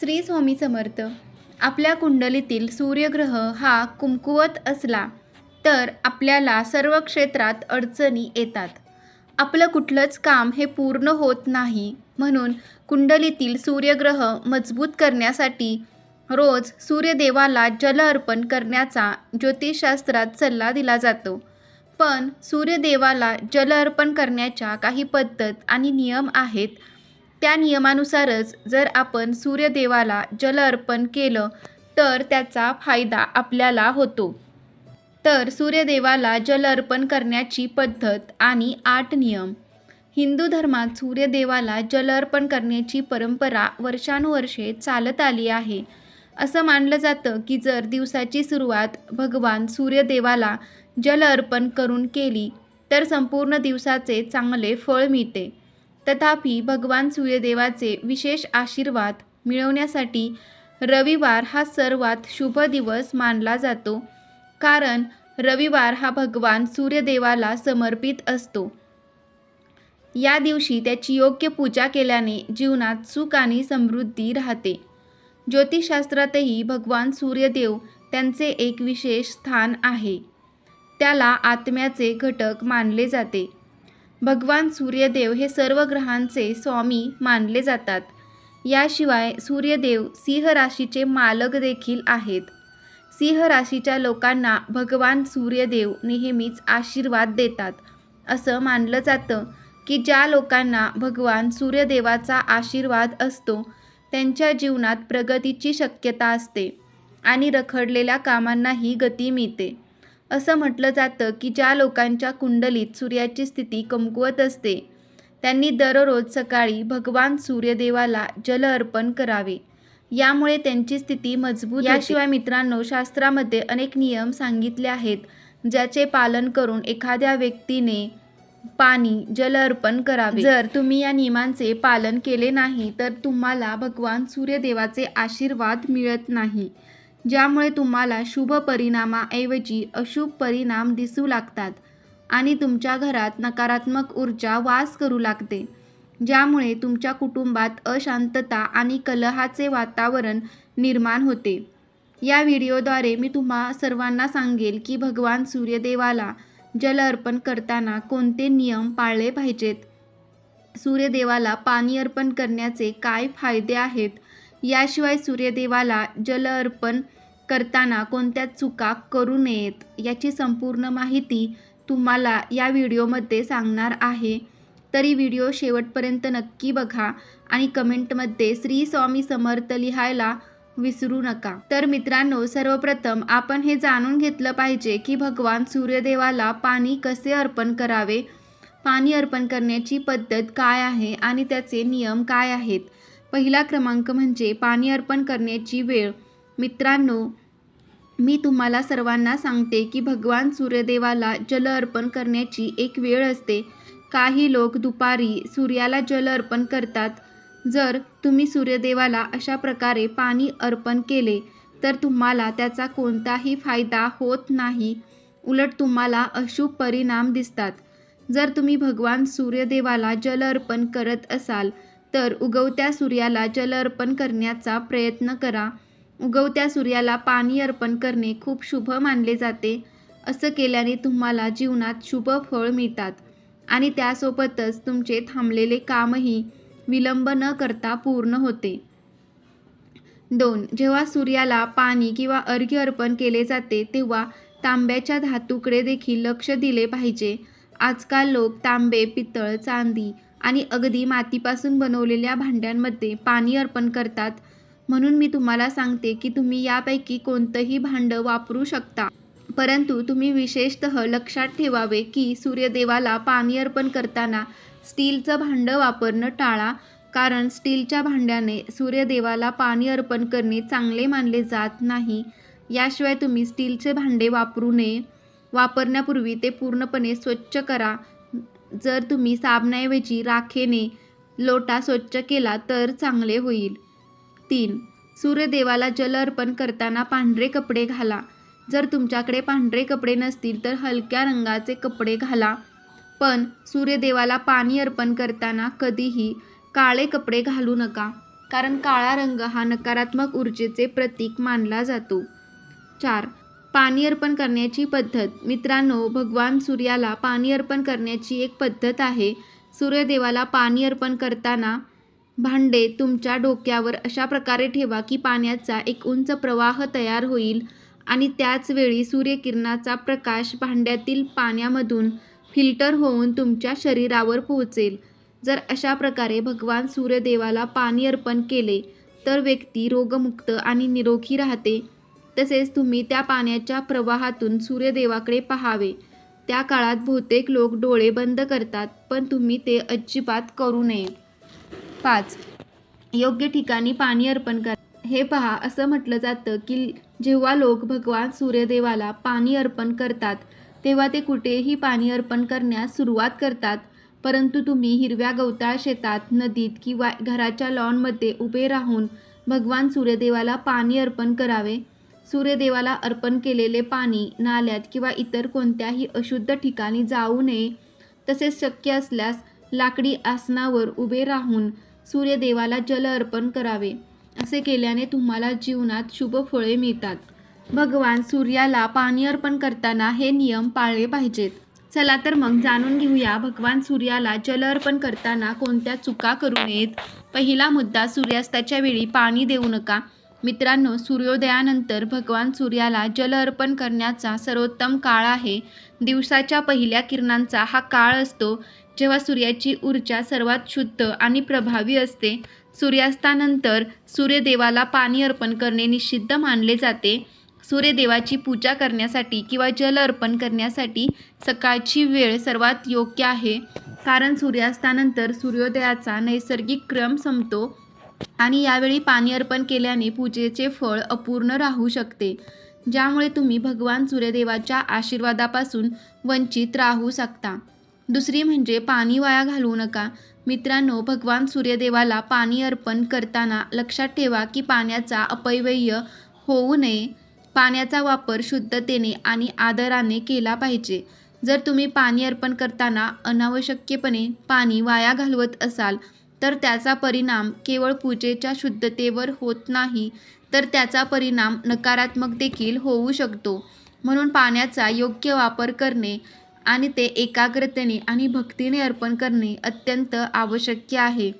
श्री स्वामी समर्थ. आपल्या कुंडलीतील सूर्यग्रह हा कुमकुवत असला तर आपल्याला सर्व क्षेत्रात अडचणी येतात. आपलं कुठलंच काम हे पूर्ण होत नाही म्हणून कुंडलीतील सूर्यग्रह मजबूत करण्यासाठी रोज सूर्यदेवाला जल अर्पण करण्याचा ज्योतिषशास्त्रात सल्ला दिला जातो. पण सूर्यदेवाला जल अर्पण करण्याच्या काही पद्धत आणि नियम आहेत त्या नियमानुसारच जर आपण सूर्यदेवाला जल अर्पण केलं तर त्याचा फायदा आपल्याला होतो. तर सूर्यदेवाला जल अर्पण करण्याची पद्धत आणि आठ नियम. हिंदू धर्मात सूर्यदेवाला जल अर्पण करण्याची परंपरा वर्षानुवर्षे चालत आली आहे. असं मानलं जातं की जर दिवसाची सुरुवात भगवान सूर्यदेवाला जल अर्पण करून केली तर संपूर्ण दिवसाचे चांगले फळ मिळते. तथापि भगवान सूर्यदेवाचे विशेष आशीर्वाद मिळवण्यासाठी रविवार हा सर्वात शुभ दिवस मानला जातो. कारण रविवार हा भगवान सूर्यदेवाला समर्पित असतो. या दिवशी त्याची योग्य पूजा केल्याने जीवनात सुख आणि समृद्धी राहते. ज्योतिषशास्त्रातही भगवान सूर्यदेव त्यांचे एक विशेष स्थान आहे. त्याला आत्म्याचे घटक मानले जाते. भगवान सूर्यदेव हे सर्व ग्रहांचे स्वामी मानले जातात. याशिवाय सूर्यदेव सिंह राशीचे मालक देखील आहेत. सिंह राशीच्या लोकांना भगवान सूर्यदेव नेहमीच आशीर्वाद देतात. असं मानलं जातं की ज्या लोकांना भगवान सूर्यदेवाचा आशीर्वाद असतो त्यांच्या जीवनात प्रगतीची शक्यता असते आणि रखडलेल्या कामांनाही गती मिळते. असं म्हटलं जातं की ज्या लोकांच्या कुंडलीत सूर्याची स्थिती कमकुवत असते त्यांनी दररोज सकाळी भगवान सूर्यदेवाला जल अर्पण करावे. यामुळे त्यांची स्थिती मजबूत याशिवाय मित्रांनो शास्त्रामध्ये अनेक नियम सांगितले आहेत ज्याचे पालन करून एखाद्या व्यक्तीने पाणी जल अर्पण करावे. जर तुम्ही या नियमांचे पालन केले नाही तर तुम्हाला भगवान सूर्यदेवाचे आशीर्वाद मिळत नाही. ज्यामुळे तुम्हाला शुभ परिणामाऐवजी अशुभ परिणाम दिसू लागतात आणि तुमच्या घरात नकारात्मक ऊर्जा वास करू लागते ज्यामुळे तुमच्या कुटुंबात अशांतता आणि कलहाचे वातावरण निर्माण होते. या व्हिडिओद्वारे मी तुम्हा सर्वांना सांगेल की भगवान सूर्यदेवाला जल अर्पण करताना कोणते नियम पाळले पाहिजेत? सूर्यदेवाला पाणी अर्पण करण्याचे काय फायदे आहेत? याशिवाय सूर्यदेवाला जल अर्पण करताना कोणत्या चुका करू नयेत याची संपूर्ण माहिती तुम्हाला या व्हिडिओमध्ये सांगणार आहे. तरी व्हिडिओ शेवटपर्यंत नक्की बघा आणि कमेंटमध्ये श्री स्वामी समर्थ लिहायला विसरू नका. तर मित्रांनो सर्वप्रथम आपण हे जाणून घेतलं पाहिजे की भगवान सूर्यदेवाला पाणी कसे अर्पण करावे? पाणी अर्पण करण्याची पद्धत काय आहे आणि त्याचे नियम काय आहेत? पहिला क्रमांक म्हणजे पाणी अर्पण करण्याची वेळ. मित्रांनो मी तुम्हाला सर्वांना सांगते की भगवान सूर्यदेवाला जल अर्पण करण्याची एक वेळ असते. काही लोक दुपारी सूर्याला जल अर्पण करतात. जर तुम्ही सूर्यदेवाला अशा प्रकारे पाणी अर्पण केले तर तुम्हाला त्याचा कोणताही फायदा होत नाही. उलट तुम्हाला अशुभ परिणाम दिसतात. जर तुम्ही भगवान सूर्यदेवाला जल अर्पण करत असाल तर उगवत्या सूर्याला जल अर्पण करण्याचा प्रयत्न करा. उगवत्या सूर्याला पाणी अर्पण करणे खूप शुभ मानले जाते. असं केल्याने तुम्हाला जीवनात शुभ फळ मिळतात. आणि त्यासोबतच तुमचे थांबलेले कामही विलंब न करता पूर्ण होते. दोन जेव्हा सूर्याला पाणी किंवा अर्घ्य अर्पण केले जाते तेव्हा तांब्याच्या धातूकडे देखील लक्ष दिले पाहिजे. आजकाल लोक तांबे पितळ चांदी आणि अगदी मातीपासून बनवलेल्या भांड्यांमध्ये पाणी अर्पण करतात. म्हणून मी तुम्हाला सांगते की तुम्ही यापैकी कोणतंही भांडं वापरू शकता. परंतु तुम्ही विशेषतः लक्षात ठेवावे की सूर्यदेवाला पाणी अर्पण करताना स्टीलचं भांडं वापरणं टाळा कारण स्टीलच्या भांड्याने सूर्यदेवाला पाणी अर्पण करणे चांगले मानले जात नाही. याशिवाय तुम्ही स्टीलचे भांडे वापरू नये. वापरण्यापूर्वी ते पूर्णपणे स्वच्छ करा. जर तुम्ही साबणाऐवजी राखेने लोटा स्वच्छ केला तर चांगले होईल. तीन सूर्यदेवाला जल अर्पण करताना पांढरे कपडे घाला. जर तुमच्याकडे पांढरे कपडे नसतील तर हलक्या रंगाचे कपडे घाला. पण सूर्यदेवाला पाणी अर्पण करताना कधीही काळे कपडे घालू नका कारण काळा रंग हा नकारात्मक ऊर्जेचे प्रतीक मानला जातो. चार पाणी अर्पण करण्याची पद्धत. मित्रांनो भगवान सूर्याला पाणी अर्पण करण्याची एक पद्धत आहे. सूर्यदेवाला पाणी अर्पण करताना भांडे तुमच्या डोक्यावर अशा प्रकारे ठेवा की पाण्याचा एक उंच प्रवाह तयार होईल आणि त्याचवेळी सूर्यकिरणाचा प्रकाश भांड्यातील पाण्यामधून फिल्टर होऊन तुमच्या शरीरावर पोहोचेल. जर अशा प्रकारे भगवान सूर्यदेवाला पाणी अर्पण केले तर व्यक्ती रोगमुक्त आणि निरोगी राहते. तसेच तुम्ही त्या पाण्याच्या प्रवाहातून सूर्यदेवाकडे पहावे. त्या काळात बहुतेक लोक डोळे बंद करतात पण तुम्ही ते अजिबात करू नये. पाच. योग्य ठिकाणी पाणी अर्पण करा. हे पहा असं म्हटलं जातं की जेव्हा लोक भगवान सूर्यदेवाला पाणी अर्पण करतात तेव्हा ते कुठेही पाणी अर्पण करण्यास सुरुवात करतात परंतु तुम्ही हिरव्या गवताळ शेतात नदीत किंवा घराच्या लॉनमध्ये उभे राहून भगवान सूर्यदेवाला पाणी अर्पण करावे. सूर्यदेवाला अर्पण केलेले पाणी नाल्यात किंवा इतर कोणत्याही अशुद्ध ठिकाणी जाऊ नये तसेच शक्य असल्यास लाकडी आसनावर उभे राहून सूर्यदेवाला जल अर्पण करावे. असे केल्याने तुम्हाला जीवनात शुभ फळे मिळतात. भगवान सूर्याला पाणी अर्पण करताना हे नियम पाळले पाहिजेत. चला तर मग जाणून घेऊया भगवान सूर्याला जल अर्पण करताना कोणत्या चुका करू नयेत. पहिला मुद्दा सूर्यास्ताच्या वेळी पाणी देऊ नका. मित्रांनो सूर्योदयानंतर भगवान सूर्याला जल अर्पण करण्याचा सर्वोत्तम काळ आहे. दिवसाच्या पहिल्या किरणांचा हा काळ असतो जेव्हा सूर्याची ऊर्जा सर्वात शुद्ध आणि प्रभावी असते. सूर्यास्तानंतर सूर्यदेवाला पाणी अर्पण करणे निषिद्ध मानले जाते. सूर्यदेवाची पूजा करण्यासाठी किंवा जल अर्पण करण्यासाठी सकाळची वेळ सर्वात योग्य आहे. कारण सूर्यास्तानंतर सूर्योदयाचा नैसर्गिक क्रम संपतो. आणि यावेळी पाणी अर्पण केल्याने पूजेचे फळ अपूर्ण राहू शकते. ज्यामुळे तुम्ही भगवान सूर्यदेवाच्या आशीर्वादापासून वंचित राहू शकता. दुसरी म्हणजे पाणी वाया घालवू नका. मित्रांनो भगवान सूर्यदेवाला पाणी अर्पण करताना लक्षात ठेवा की पाण्याचा अपव्यय होऊ नये. पाण्याचा वापर शुद्धतेने आणि आदराने केला पाहिजे. जर तुम्ही पाणी अर्पण करताना अनावश्यकपणे पाणी वाया घालवत असाल तर त्याचा परिणाम केवळ पूजेच्या शुद्धतेवर होत नाही तर त्याचा परिणाम नकारात्मक देखील होऊ शकतो. म्हणून पाण्याचा योग्य वापर करणे आणि ते एकाग्रतेने आणि भक्तीने अर्पण करणे अत्यंत आवश्यक आहे.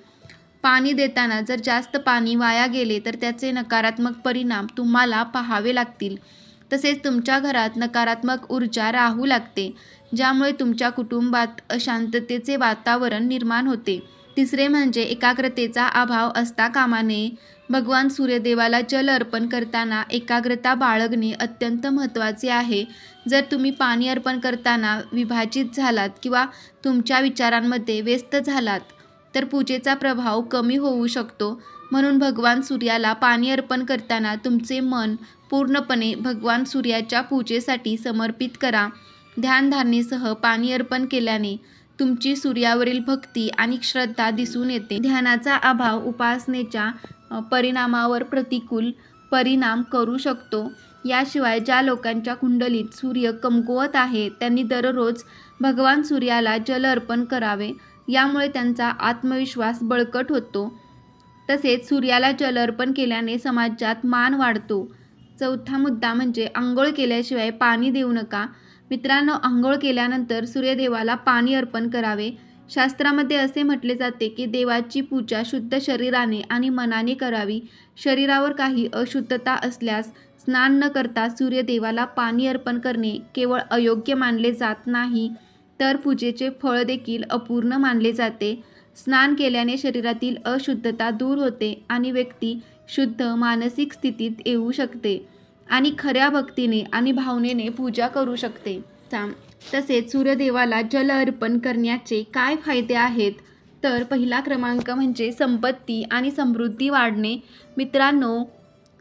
पाणी देताना जर जास्त पाणी वाया गेले तर त्याचे नकारात्मक परिणाम तुम्हाला पाहावे लागतील. तसेच तुमच्या घरात नकारात्मक ऊर्जा राहू लागते ज्यामुळे तुमच्या कुटुंबात अशांततेचे वातावरण निर्माण होते. तिसरे म्हणजे एकाग्रतेचा अभाव असता कामा नये भगवान सूर्यदेवाला जल अर्पण करताना एकाग्रता बाळगणे अत्यंत महत्त्वाचे आहे. जर तुम्ही पाणी अर्पण करताना विभाजित झालात किंवा तुमच्या विचारांमध्ये व्यस्त झालात तर पूजेचा प्रभाव कमी होऊ शकतो. म्हणून भगवान सूर्याला पाणी अर्पण करताना तुमचे मन पूर्णपणे भगवान सूर्याच्या पूजेसाठी समर्पित करा. ध्यानधारणेसह पाणी अर्पण केल्याने तुमची सूर्यावरील भक्ती आणि श्रद्धा दिसून येते. ध्यानाचा अभाव उपासनेच्या परिणामावर प्रतिकूल परिणाम करू शकतो. याशिवाय ज्या लोकांच्या कुंडलीत सूर्य कमकुवत आहे त्यांनी दररोज भगवान सूर्याला जल अर्पण करावे. यामुळे त्यांचा आत्मविश्वास बळकट होतो. तसेच सूर्याला जल अर्पण केल्याने समाजात मान वाढतो. चौथा मुद्दा म्हणजे आंघोळ केल्याशिवाय पाणी देऊ नका. मित्रांनो आंघोळ केल्यानंतर सूर्यदेवाला पाणी अर्पण करावे. शास्त्रामध्ये असे म्हटले जाते की देवाची पूजा शुद्ध शरीराने आणि मनाने करावी. शरीरावर काही अशुद्धता असल्यास स्नान न करता सूर्यदेवाला पाणी अर्पण करणे केवळ अयोग्य मानले जात नाही तर पूजेचे फळ देखील अपूर्ण मानले जाते. स्नान केल्याने शरीरातील अशुद्धता दूर होते आणि व्यक्ती शुद्ध मानसिक स्थितीत येऊ शकते. आणि खऱ्या भक्तीने आणि भावनेने पूजा करू शकते. तसेच सूर्यदेवाला जल अर्पण करण्याचे काय फायदे आहेत? तर पहिला क्रमांक म्हणजे संपत्ती आणि समृद्धी वाढणे. मित्रांनो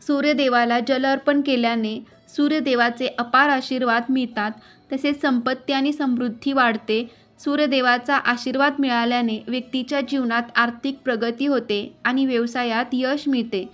सूर्यदेवाला जल अर्पण केल्याने सूर्यदेवाचे अपार आशीर्वाद मिळतात. तसेच संपत्ती आणि समृद्धी वाढते. सूर्यदेवाचा आशीर्वाद मिळाल्याने व्यक्तीच्या जीवनात आर्थिक प्रगती होते आणि व्यवसायात यश मिळते.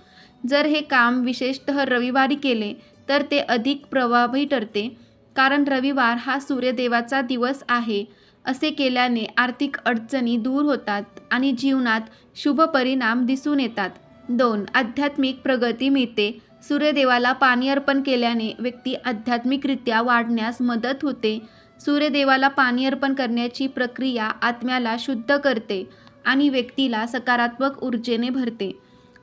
जर हे काम विशेषतः रविवारी केले तर ते अधिक प्रभावी ठरते कारण रविवार हा सूर्यदेवाचा दिवस आहे. असे केल्याने आर्थिक अडचणी दूर होतात आणि जीवनात शुभ परिणाम दिसून येतात. दोन आध्यात्मिक प्रगती मिळते. सूर्यदेवाला पाणी अर्पण केल्याने व्यक्ती आध्यात्मिकरित्या वाढण्यास मदत होते. सूर्यदेवाला पाणी अर्पण करण्याची प्रक्रिया आत्म्याला शुद्ध करते आणि व्यक्तीला सकारात्मक ऊर्जेने भरते.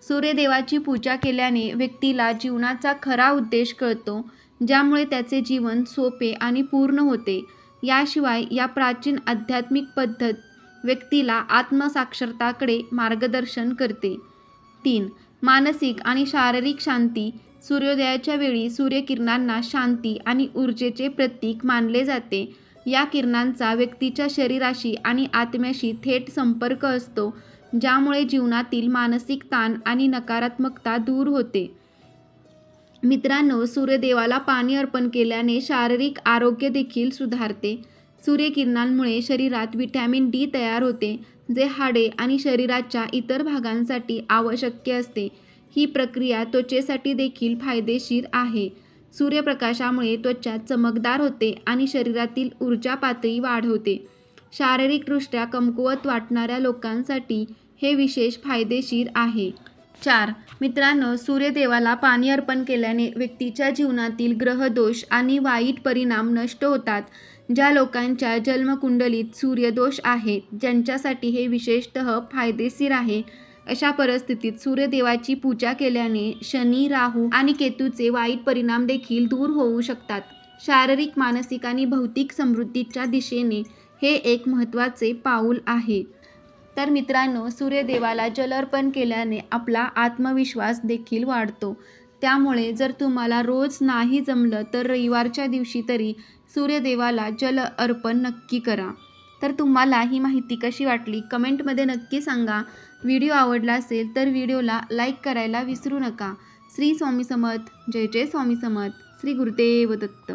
सूर्यदेवाची पूजा केल्याने व्यक्तीला जीवनाचा खरा उद्देश कळतो ज्यामुळे त्याचे जीवन सोपे आणि पूर्ण होते. याशिवाय या प्राचीन आध्यात्मिक पद्धत व्यक्तीला आत्मसाक्षरताकडे मार्गदर्शन करते. तीन मानसिक आणि शारीरिक शांती. सूर्योदयाच्या वेळी सूर्यकिरणांना शांती आणि ऊर्जेचे प्रतीक मानले जाते. या किरणांचा व्यक्तीच्या शरीराशी आणि आत्म्याशी थेट संपर्क असतो. ज्यामुळे जीवनातील मानसिक ताण आणि नकारात्मकता दूर होते. मित्रांनो सूर्यदेवाला पाणी अर्पण केल्याने शारीरिक आरोग्य देखील सुधारते. सूर्यकिरणांमुळे शरीरात विटॅमिन डी तयार होते जे हाडे आणि शरीराच्या इतर भागांसाठी आवश्यक असते. ही प्रक्रिया त्वचेसाठी देखील फायदेशीर आहे. सूर्यप्रकाशामुळे त्वचा चमकदार होते आणि शरीरातील ऊर्जा पातळी वाढवते. शारीरिकदृष्ट्या कमकुवत वाटणाऱ्या लोकांसाठी हे विशेष फायदेशीर आहे. चार. मित्रांनो सूर्यदेवाला पाणी अर्पण केल्याने व्यक्तीच्या जीवनातील ग्रहदोष आणि वाईट परिणाम नष्ट होतात ज्या लोकांच्या जन्मकुंडलीत सूर्यदोष आहे ज्यांच्यासाठी हे विशेषतः फायदेशीर आहे. अशा परिस्थितीत सूर्यदेवाची पूजा केल्याने शनी राहू आणि केतूचे वाईट परिणाम देखील दूर होऊ शकतात. शारीरिक मानसिक आणि भौतिक समृद्धीच्या दिशेने हे एक महत्त्वाचे पाऊल आहे. तर मित्रांनो सूर्यदेवाला जल अर्पण केल्याने आपला आत्मविश्वास देखील वाढतो. त्यामुळे जर तुम्हाला रोज नाही जमलं तर रविवारच्या दिवशी तरी सूर्यदेवाला जल अर्पण नक्की करा. तर तुम्हाला ही माहिती कशी वाटली कमेंटमध्ये नक्की सांगा. व्हिडिओ आवडला असेल तर व्हिडिओला लाईक करायला विसरू नका. श्री स्वामी समर्थ. जय जय स्वामी समर्थ. श्री गुरुदेव दत्त.